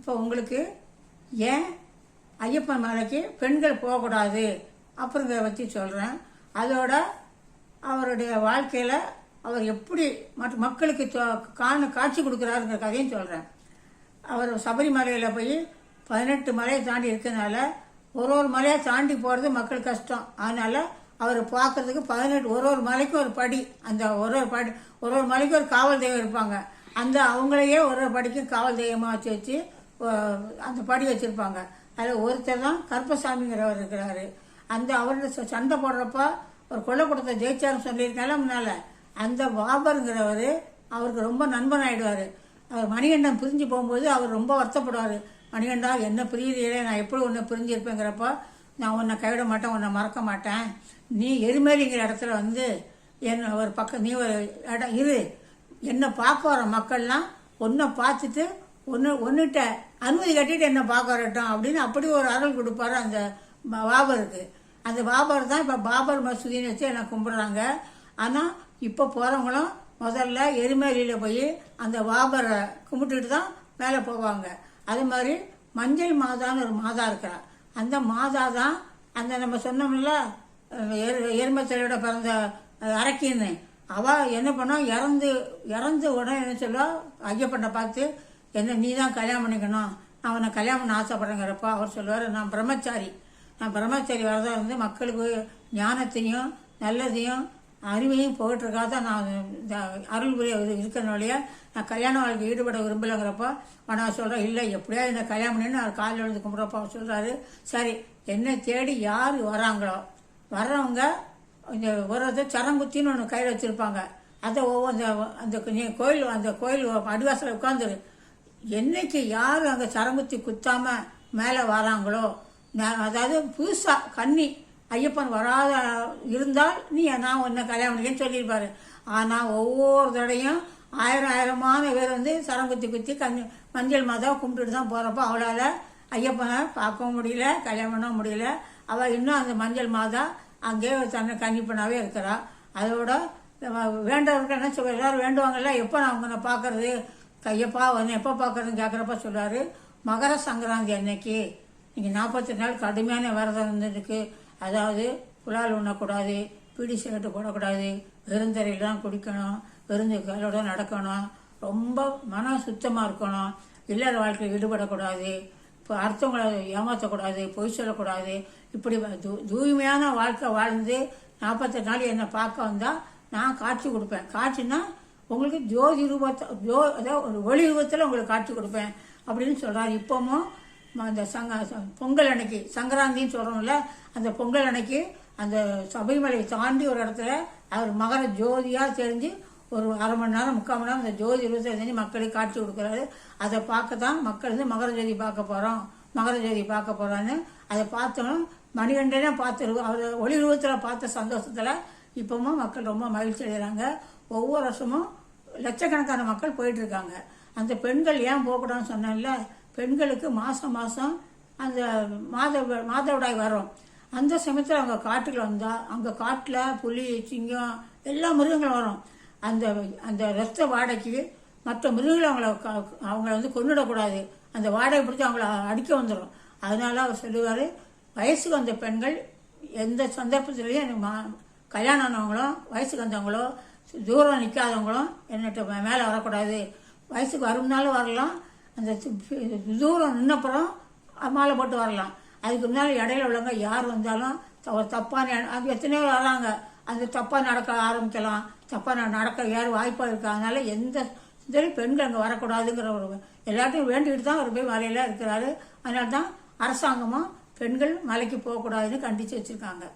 இப்போ உங்களுக்கு ஏன் ஐயப்பன் மலைக்கு பெண்கள் போகக்கூடாது? அப்படிங்கிறத பற்றி சொல்கிறேன் அதோட அவருடைய வாழ்க்கையில் அவர் எப்படி மற்ற மக்களுக்கு காண காட்சி கொடுக்குறாருங்கிற கதையும் சொல்கிறேன் அவர் சபரிமலையில் போய் பதினெட்டு மலையை தாண்டி இருக்கிறதுனால ஒரு ஒரு மலையை தாண்டி போகிறது மக்கள் கஷ்டம். அதனால் அவர் பார்க்கறதுக்கு பதினெட்டு ஒரு ஒரு மலைக்கும் ஒரு படி. அந்த ஒரு ஒரு படி ஒரு ஒரு மலைக்கும் ஒரு காவல் தெய்வம் இருப்பாங்க. அந்த அவங்களையே ஒரு ஒரு படிக்கும் காவல் தெய்வமாக வச்சு வச்சு அந்த படி வச்சுருப்பாங்க. அதில் ஒருத்தர் தான் கருப்பசாமிங்கிறவர் இருக்கிறாரு. அந்த அவர்கிட்ட சண்டை போடுறப்ப ஒரு கொலை கொடுத்த ஜெயிச்சார்னு சொல்லியிருக்கால முன்னால். அந்த பாபருங்கிறவர் அவருக்கு ரொம்ப நண்பன் ஆகிடுவார் அவர் மணிகண்டன் பிரிஞ்சு போகும்போது அவர் ரொம்ப வருத்தப்படுவார். மணிகண்டா என்ன பிரியுறீரே நான் எப்படி உன்னை பிரிஞ்சிருப்பேங்கிறப்ப நான் உன்னை கைவிட மாட்டேன் உன்னை மறக்க மாட்டேன். நீ எருமேலிங்கிற இடத்துல வந்து என்ன ஒரு பக்கம் நீ ஒரு இடம் இரு. என்னை பார்க்க வர மக்கள்லாம் ஒன்றை பார்த்துட்டு ஒன்று ஒன்றுட்ட அனுமதி கட்டிட்டு என்ன பார்க்க வரட்டும் அப்படின்னு அப்படி ஒரு அருள் கொடுப்பாரு அந்த பாபருக்கு. அந்த பாபர் தான் இப்போ பாபர் மசூதின்னு வச்சு என்னை கும்பிட்றாங்க. ஆனால் இப்போ போகிறவங்களும் முதல்ல எருமேலியில் போய் அந்த பாபரை கும்பிட்டுட்டு தான் மேலே போவாங்க. அது மாதிரி மஞ்சள் மாதான்னு ஒரு மாதா இருக்கிறார் அந்த மாதா தான் அந்த நம்ம சொன்னோம்ல எருமச்சலையோட பிறந்த அரைக்கின்னு. அரக்கின்னு என்ன பண்ணா இறந்து இறந்து உடனே என்ன சொல்லுவா ஐயப்பண்ணை பார்த்து என்ன நீ தான் கல்யாணம் பண்ணிக்கணும்? நான் உன்னை கல்யாணம் பண்ண ஆசைப்படுறேங்கிறப்போ அவர் சொல்லுவார் நான் பிரம்மச்சாரி. நான் பிரம்மச்சாரி வரதாக இருந்து மக்களுக்கு ஞானத்தையும் நல்லதையும் அறிவையும் போயிட்டுருக்கா தான் நான் இந்த அருள் புரிய இருக்கிறனாலேயே நான் கல்யாண வாழ்க்கை ஈடுபட விரும்பலைங்கிறப்போ நான் சொல்கிறேன் இல்லை எப்படியா இந்த கல்யாணம் பண்ணி அவர் காலையில் எழுந்து கும்பிட்றப்போ அவர் சொல்கிறாரு சரி என்னை தேடி யார் வராங்களோ வர்றவங்க இந்த ஒருத்தர் சரங்குத்தின்னு ஒன்று கையில் வச்சுருப்பாங்க. அதை ஒவ்வொரு அந்த அந்த கோயில் அந்த கோயில் அடிவாசலில் உட்காந்துரு என்னைக்கு யார் அங்கே சரங்குத்தி குத்தாம மேலே வராங்களோ? அதாவது புதுசாக கன்னி ஐயப்பன் வராத இருந்தால் நீ நான் உன்னை கல்யாணம் சொல்லியிருப்பாரு. ஆனால் ஒவ்வொரு தடையும் ஆயிரம் ஆயிரமான பேர் வந்து சரங்குத்தி குத்தி கண்ணி மஞ்சள் மாதா கும்பிட்டுட்டு தான் போகிறப்போ அவளால் ஐயப்பனை பார்க்கவும் முடியல கல்யாணம் பண்ண முடியல. அவள் இன்னும் அந்த மஞ்சள் மாதா அங்கேயே தன்னை கன்னிப்பனாவே இருக்கிறாள் அதோட வேண்டவர்கள் என்ன சொல்ல எல்லாரும் வேண்டுவாங்கல்ல எப்போ நான் உங்களை பார்க்கறது? கையப்பா வந்து எப்போ பார்க்குறதுன்னு கேட்குறப்ப சொல்கிறாரு மகர சங்கராந்தி அன்னைக்கு. நீங்கள் நாற்பத்தி நாள் கடுமையான விரதம் இருந்ததுக்கு அதாவது புலால் உண்ணக்கூடாது பீடி சிகரெட்டு போடக்கூடாது வெறுந்தரையில் தான் குடிக்கணும் வெறுந்தோட நடக்கணும் ரொம்ப மனம் சுத்தமாக இருக்கணும் இல்லற வாழ்க்கையில் ஈடுபடக்கூடாது இப்போ அடுத்தவங்களை ஏமாற்றக்கூடாது பொய் சொல்லக்கூடாது இப்படி தூ- தூய்மையான வாழ்க்கை வாழ்ந்து நாற்பத்தெட்டு நாள் என்னை பார்க்க வந்தால் நான் காட்சி கொடுப்பேன். காட்சின்னா உங்களுக்கு ஜோதி ரூபத்தை ஜோ அதாவது ஒரு ஒளி ரூபத்தில் உங்களுக்கு காட்சி கொடுப்பேன் அப்படின்னு சொல்கிறார் இப்போவும் அந்த சங்க பொங்கல் அன்னைக்கு சங்கராந்தின்னு சொல்கிறோம்ல அந்த பொங்கல் அன்னைக்கு அந்த சபைமலையை தாண்டி ஒரு இடத்துல அவர் மகர ஜோதியாக தெரிஞ்சு ஒரு அரை மணி நேரம் முக்கால் மணி நேரம் அந்த ஜோதி ரூபத்தை தெரிஞ்சு மக்களுக்கு காட்சி கொடுக்குறாரு. அதை பார்க்க தான் மக்கள் வந்து மகர ஜோதி பார்க்க போகிறோம் மகர ஜோதி பார்க்க போகிறான்னு அதை பார்த்தோம் மணிகண்டனே பார்த்து அவர் ஒளி ரூபத்தில் பார்த்த சந்தோஷத்தில் இப்போவும் மக்கள் ரொம்ப மகிழ்ச்சி அடைகிறாங்க. ஒவ்வொரு வருஷமும் லட்சக்கணக்கான மக்கள் போயிட்டு இருக்காங்க அந்த பெண்கள் ஏன் போகக்கூடாதுன்னு சொன்னேன்ல பெண்களுக்கு மாதம் மாதம் அந்த மாத மாதவிடாய் வரும். அந்த சமயத்தில் அவங்க காட்டுக்கு வந்தால் அங்கே காட்டில் புலி சிங்கம் எல்லா மிருகங்களும் வரும். அந்த அந்த ரத்த வாடைக்கு மற்ற மிருகங்களை அவங்கள க- அவங்கள வந்து கொண்டுடக்கூடாது அந்த வாடகை பிடிச்சி அவங்கள அடிக்க வந்துடும் அதனால அவர் சொல்லுவார் வயசுக்கு வந்த பெண்கள் எந்த சந்தர்ப்பத்திலையும் எனக்கு மா- கல்யாணம் ஆனவங்களோ வயசுக்கு வந்தவங்களோ தூரம் நிற்காதவங்களும் என்னட்ட மேலே வரக்கூடாது. வயசுக்கு வரும்னாலும் வரலாம். அந்த தூரம் நின்னப்புறம் மாலை போட்டு வரலாம். அதுக்கு முன்னால் இடையில உள்ளவங்க யார் வந்தாலும் த- ஒரு தப்பான எண்ண- அது எத்தனையோ வராங்க. அந்த தப்பாக நடக்க ஆரம்பிக்கலாம். தப்பாக நடக்க யார் வாய்ப்பாக இருக்கு? அதனால் எந்த இதுலையும் பெண்கள் அங்கே வரக்கூடாதுங்கிற ஒரு எல்லாத்தையும் வேண்டிகிட்டு தான் அவர் போய் மலையில இருக்கிறாரு. அதனால தான் அரசாங்கமும் பெண்கள் மலைக்கு போகக்கூடாதுன்னு கண்டித்து வச்சுருக்காங்க.